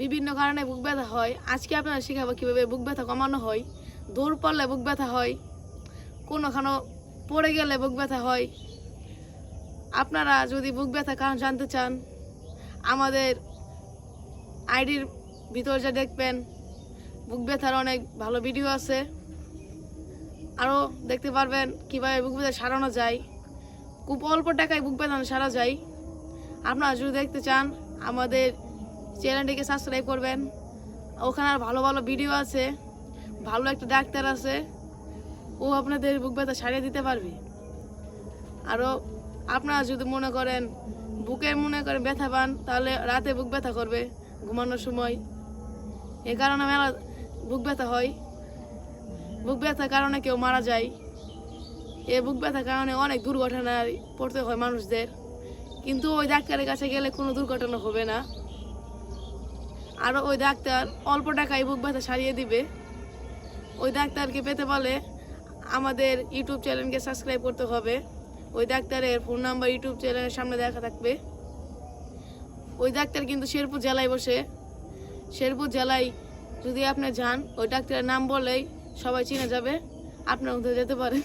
বিভিন্ন কারণে বুক ব্যথা হয়। আজকে আপনারা শেখাবো কীভাবে বুক ব্যথা কমানো হয়। দৌড় পড়লে বুক ব্যথা হয়। কোনোখানো পড়ে গেলে বুক ব্যথা হয়। আপনারা যদি বুক ব্যথা কারণ জানতে চান, আমাদের আইডির ভিতর যা দেখবেন, বুক ব্যথার অনেক ভালো ভিডিও আছে। আরও দেখতে পারবেন কীভাবে বুক ব্যথা সারানো যায়। খুব অল্প টাকায় বুক ব্যথা সারা যায়। আপনারা যদি দেখতে চান, আমাদের চ্যানেলটিকে সাবস্ক্রাইব করবেন। ওখানে আর ভালো ভালো ভিডিও আছে, ভালো একটা ডাক্তার আছে, ও আপনাদের বুক ব্যথা সারিয়ে দিতে পারবে। আরও আপনারা যদি মনে করেন বুকের মনে করে ব্যথা পান, তাহলে রাতে বুক ব্যথা করবে ঘুমানোর সময়। এ কারণে মেলা বুক ব্যথা হয়। বুক ব্যথার কারণে কেউ মারা যায়। এ বুক ব্যথার কারণে অনেক দুর্ঘটনায় পড়তে হয় মানুষদের। কিন্তু ওই ডাক্তারের কাছে গেলে কোনো দুর্ঘটনা হবে না। আর ওই ডাক্তার অল্প টাকায় বুক ব্যথা সারিয়ে দিবে। ওই ডাক্তারকে পেতে বলে আমাদের ইউটিউব চ্যানেলকে সাবস্ক্রাইব করতে হবে। ওই ডাক্তারের ফোন নাম্বার ইউটিউব চ্যানেলের সামনে দেখা থাকবে। ওই ডাক্তার কিন্তু শেরপুর জেলায় বসে। শেরপুর জেলায় যদি আপনি যান, ওই ডাক্তারের নাম বলেই সবাই চিনে যাবে। আপনার মধ্যে যেতে পারে।